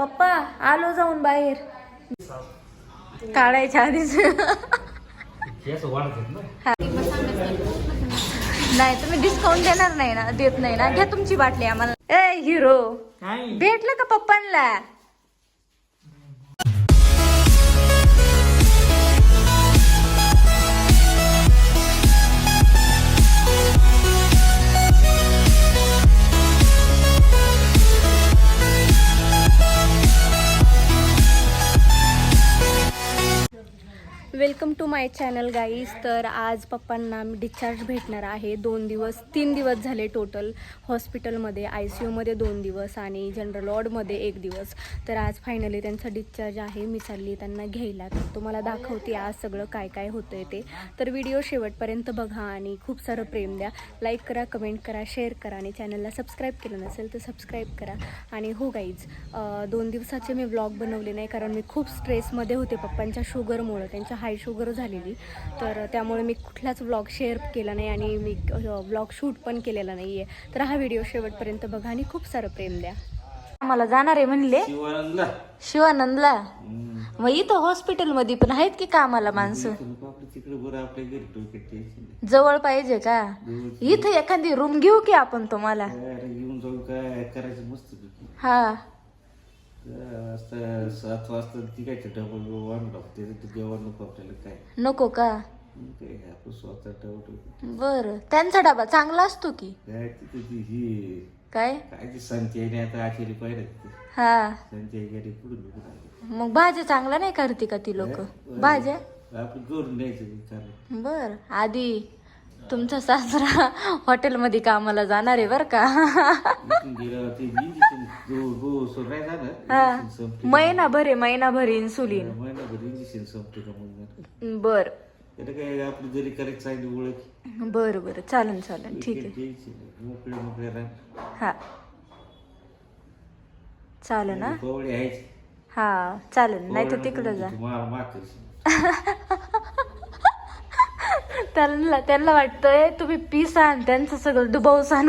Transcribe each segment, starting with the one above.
पप्पा आलो जाऊन बाहेर. काढायच्या आधीच. हा. नाही तुम्ही डिस्काउंट देणार नाही ना देत नाही ना. घ्या तुमची बाटली आम्हाला. ए हिरो भेटलं का पप्पांना माय चॅनल गाईज तर आज पप्पांना डिस्चार्ज भेटणार आहे. दोन दिवस तीन दिवस झाले टोटल हॉस्पिटलमध्ये आय सी यूमध्ये दोन दिवस आणि जनरल वॉर्डमध्ये एक दिवस. तर आज फायनली त्यांचा डिस्चार्ज आहे. मी चालली त्यांना घ्यायला. तर तुम्हाला दाखवते आज सगळं काय काय होतं आहे ते. तर व्हिडिओ शेवटपर्यंत बघा आणि खूप सारं प्रेम द्या. लाईक करा कमेंट करा शेअर करा आणि चॅनलला सबस्क्राईब केलं नसेल तर सबस्क्राईब करा. आणि हो गाईज दोन दिवसाचे मी व्लॉग बनवले नाही कारण मी खूप स्ट्रेसमध्ये होते पप्पांच्या शुगरमुळं त्यांच्या हाय शुगर झालेली. तर त्यामुळे मी कुठलाच व्लॉग शेअर केला नाही आणि मी व्लॉग शूट पण केलेला नाही आहे तर हा व्हिडिओ शेवटपर्यंत बघा आणि खूप सारं प्रेम द्या. आम्हाला जाणार आहे म्हणले. शिवानंदला. शिवानंदला? मग इथं हॉस्पिटलमध्ये पण आहेत की कामाला माणसं? जवळ पाहिजे का? इथं एखादी रूम घेऊ की आपण तुम्हाला? अरे येऊन जाऊन काय? करायचं मस्त पैकी. हा. सात वाजता डबल लागते ते जेवण नको आपल्याला काय नको का मग काय आपण स्वतः बर त्यांचा डबा चांगला असतो की काय तिथे ती ही काय काय ती हा संती मग भाज्या चांगला नाही करते का ती लोक भाज्या आपण करून द्यायचं ते बर आधी तुमचा सासरा हॉटेलमध्ये कामाला जाणार आहे बर का? महिनाभर आहे महिनाभर इन्सुलिन बर. बर बर. चालन चालन ठीक आहे. हा. चालेल ना? हा चालेल. नाही तर तिकडं जा. त्यांना त्यांना वाटतंय तुम्ही पिसान त्यांचं सगळं डुबवसान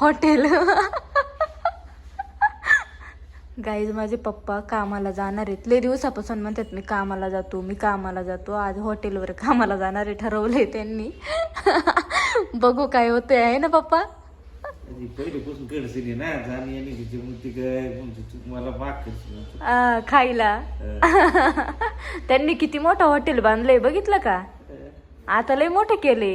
हॉटेल गाईज माझे पप्पा कामाला जाणार आहेत. लय दिवसापासून म्हणतात मी कामाला जातो मी कामाला जातो. आज हॉटेलवर कामाला जाणार आहे ठरवलंय त्यांनी. बघू काय होतंय आहे ना पप्पा? आणि आ, खायला? त्यांनी किती मोठं हॉटेल बांधलंय बघितलं का? आता लय मोठे केले.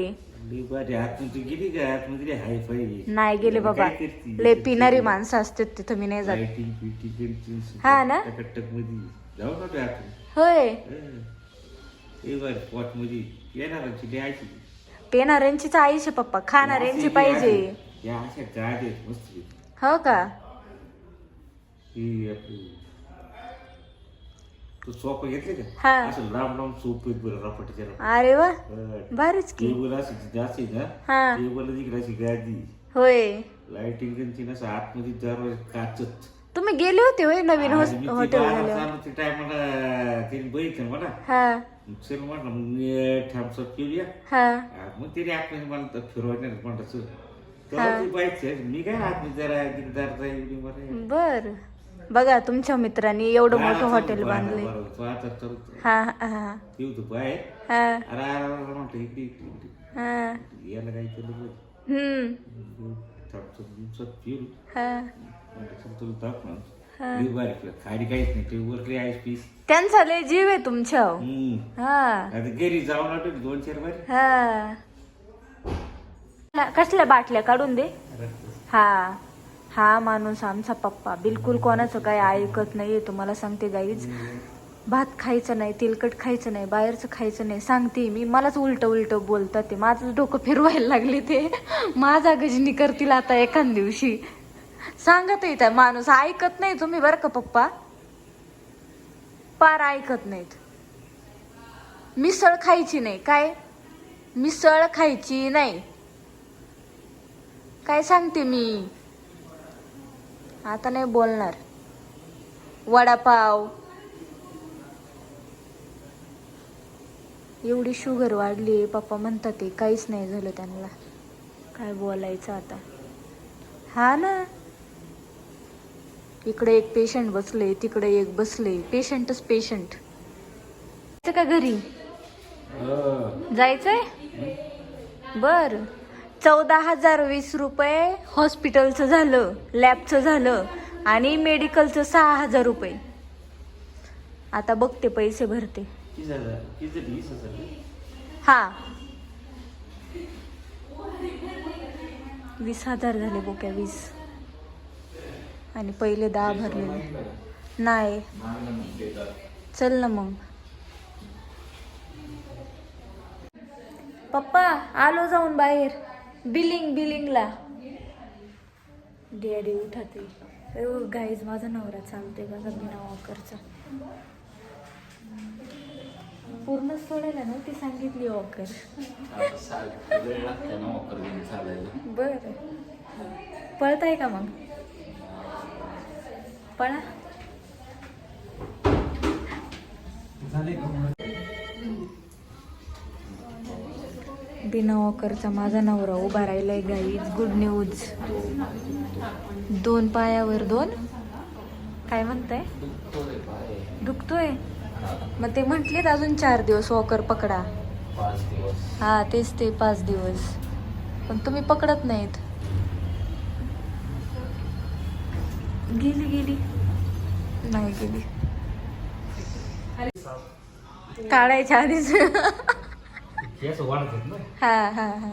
लई भारी. आतमध्ये गेली का? आतमध्ये हाय फाय नाही गेले बाबा. काय करती? लय पिणारी माणसं असतात तिथं मी नाही जात. फिटिंग हा ना? टकटकमध्ये जाऊ ना ते आतून. होय. बर पॉटमध्ये. येणारांची द्यायची पेणाऱ्यांचीच आईशे पप्पा. खाणाऱ्यांची पाहिजे. या अशा गाड्या आहेत मस्त हो का? ही आपली तू सोपं घेतले का? हा. असं लांब लांब सोप रापटीच्या अरे वा भारीच की. टेबल अशी जास्त आहे ना? हा. टेबल तिकडे अशी गादी. होय. लाइटिंग त्यांची ना असं आतमध्ये दरवाजे काचच तुम्ही गेले होते होय नवीन ती हॉटेल झाल्यावर? टायमाला त्यांनी बघितलं मला. हा. चल म्हटलं मग मी हा. हा, मग त्याने आतमध्ये मला तर फिरवायला चल. तेव्हा ती बाईक मी काय आतमध्ये जरा जाईल बरं बर. बघा तुमच्या मित्रांनी एवढं मोठं हॉटेल बांधलंय. तर. हा हा हा. हा. हा. हम्म. हा. त्यांचा लय जीव आहे तुमच्या. हा. हा. कसल्या बाटल्या काढून दे. हा. हा माणूस आमचा पप्पा. बिलकुल कोणाचं काय ऐकत नाहीये तुम्हाला सांगते गाईज भात खायचं नाही तेलकट खायचं नाही बाहेरचं खायचं नाही. सांगते मी मलाच उलट उलट बोलतात ते. माझं डोकं फिरवायला लागले ते. माझा गजनी करतील आता एखाद दिवशी. सांगत येत माणूस. ऐकत नाही तुम्ही बरं का पप्पा? पार ऐकत नाहीत. मिसळ खायची नाही. काय? मिसळ खायची नाही. काय सांगते मी? आता नाही बोलणार. वडापाव. एवढी शुगर वाढली पप्पा म्हणतात ते काहीच नाही झालं त्यांना. काय बोलायचं आता? हा ना. इकडे एक पेशंट बसले तिकडे एक बसले. पेशंटच पेशंट का घरी? जायचंय? बर. चौदा हजार वीस रुपये हॉस्पिटलचं झालं लॅबचं झालं आणि मेडिकलचं सहा हजार रुपये. आता बघते पैसे भरते. हा. वीस हजार झाले बोक्या वीस. आणि पहिले दहा भरलेले नाही. चल ना मग. पप्पा आलो जाऊन बाहेर. बिलिंग बिलिंगला. डॅडी उठते गाईज माझा नवरा चालते बघा बिना वॉकरचा पूर्ण सोडायला सांगितली वॉकर ना वापर घेऊन चालायला. बर. पळताय का मग? पळा. बिना वॉकरचा माझा नवरा उभा राहिलाय गाईज गुड न्यूज दोन पायावर दोन. काय म्हणताय? दुखतोय? मग ते म्हटलेत अजून चार दिवस वॉकर पकडा. हा तेच ते पाच दिवस. पण तुम्ही पकडत नाहीत. गेली गेली. नाही गेली. काढायच्या आधीच. हा हा हा.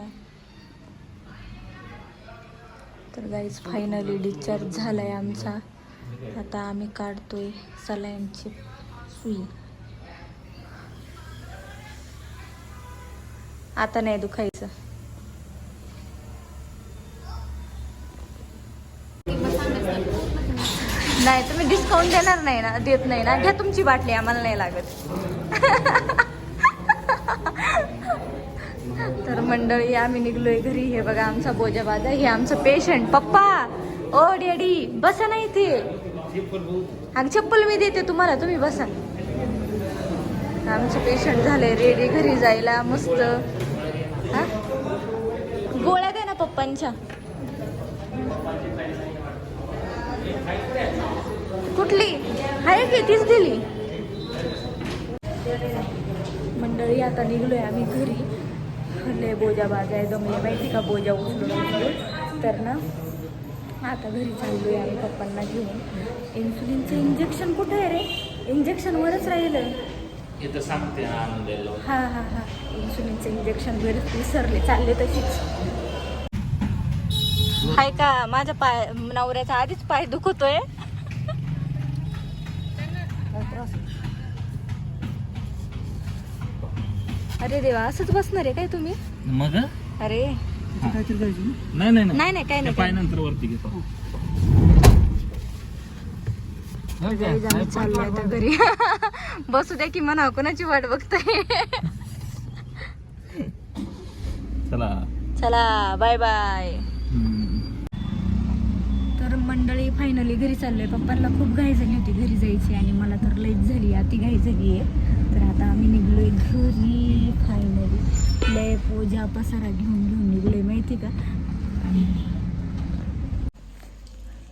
तर गाईज फायनली डिस्चार्ज झालाय आमचा. आता आम्ही काढतोय सलाईनची सुई. आता नाही दुखायचं नाही तुम्ही डिस्काउंट देणार नाही ना देत नाही ना. घ्या तुमची बाटली आम्हाला नाही लागत. तर मंडळी आम्ही निघलोय घरी. हे बघा आमचा बोजाबाजा हे आमचं पेशंट पप्पा ओ डॅडी बसा ना इथे. आणि चप्पल मी देते तुम्हाला. तुम्ही बसा. आमचे पेशंट झाले रेडी घरी जायला मस्त. हा? गोळ्या द्या ना पप्पांच्या. कुठली? आहे की तीच दिली. मंडळी आता निघलोय आम्ही घरी. लय बोजा बाजा आहे दमले माहिती का बोजा उचलून उचलून? तर ना आता घरी चाललोय आम्ही पप्पांना घेऊन. इन्सुलिनचं इंजेक्शन कुठे आहे रे? इंजेक्शनवरच राहिलं. इथं सांगते आनंद हा हा हा. इन्सुलिनचं इंजेक्शन बरेच विसरले चालले तशीच. हाय का माझ्या पाय नवऱ्याचा आधीच पाय दुखतोय. अरे देवा असंच बसणार आहे काय तुम्ही? मग? अरे. नाही नाही नाही. नाही काय नाही पाय. नंतर वरती घेतो. आम्ही चाललोय आता घरी. बसू द्या की म्हणा कोणाची वाट बघताय. चला. चला बाय बाय तर मंडळी फायनली घरी चाललोय. पप्पांना खूप घाई झाली होती घरी जायची आणि मला तर लईच झाली अति घाई झाली आहे. तर आता आम्ही निघलोय घरी फायनली पूजा पसारा घेऊन घेऊन निघलोय माहिती का?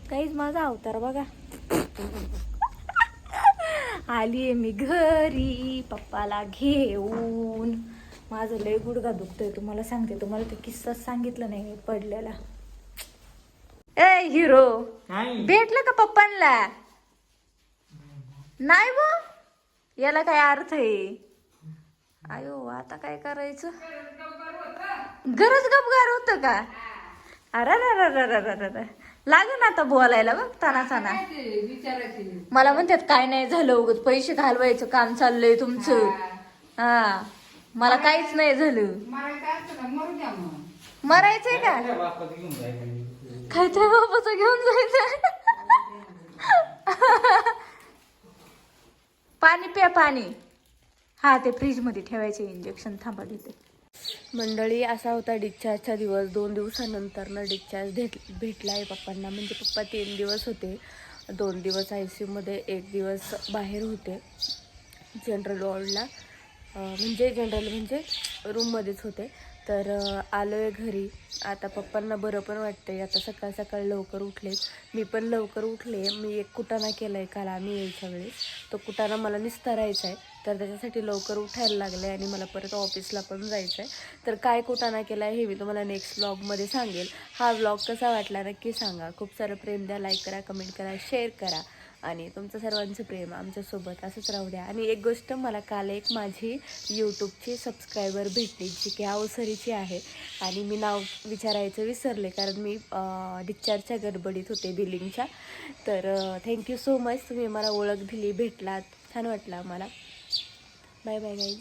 काहीच माझा अवतार बघा. आली आहे मी घरी पप्पाला घेऊन. माझं लय गुडघा दुखतोय तुम्हाला सांगते तुम्हाला ते किस्साच सांगितलं नाही मी पडलेला. ए हिरो भेटलं का पप्पांना नाही व याला काय अर्थ आहे? आयो आता काय करायचं? गरज गपगार होत का? अरे लागेल आता बोलायला बघ ताना ताना मला म्हणतात काय नाही झालं उगत पैसे घालवायचं काम चाललंय तुमचं. हा. मला काहीच नाही झालं. मरायचंय का? काय त्या बापाचं घेऊन जायचं? पाणी प्या पाणी. हा ते फ्रीजमध्ये ठेवायचे इंजेक्शन थांबा घेते. मंडळी असा होता डिस्चार्जचा दिवस. दोन दिवसानंतर ना डिस्चार्ज भेट भेटला आहे पप्पांना. म्हणजे पप्पा तीन दिवस होते. दोन दिवस आय सी यूमध्ये एक दिवस बाहेर होते. जनरल वॉर्डला म्हणजे जनरल म्हणजे रूममध्येच होते. तर आलो आहे आलोय घरी. आता पप्पांना बरं पण वाटतंय. आता सकाळ सकाळ लवकर उठले मी पण लवकर उठले. मी एक कुटाणा केला आहे काल आम्ही यायच्या वेळेस. तो कुटाणा मला निस्तारायचा आहे तर त्याच्यासाठी लवकर उठायला लागले आणि मला परत ऑफिसला पण जायचं आहे तर काय कुटाणा केला आहे हे मी तुम्हाला नेक्स्ट व्लॉगमध्ये सांगेल. हा व्लॉग कसा वाटला नक्की सांगा. खूप सारं प्रेम द्या. लाईक करा कमेंट करा शेअर करा. आणि तुमचं सर्वांचं प्रेम आमच्यासोबत असंच राहू द्या. आणि एक गोष्ट मला काल एक माझी यूट्यूबची सबस्क्रायबर भेटली जी की अवसरीची आहे. आणि मी नाव विचारायचं विसरले कारण मी डिस्चार्जच्या गडबडीत होते बिलिंगच्या तर थँक्यू सो मच तुम्ही मला ओळख दिली भेटलात. छान वाटलं आम्हाला. Bye bye guys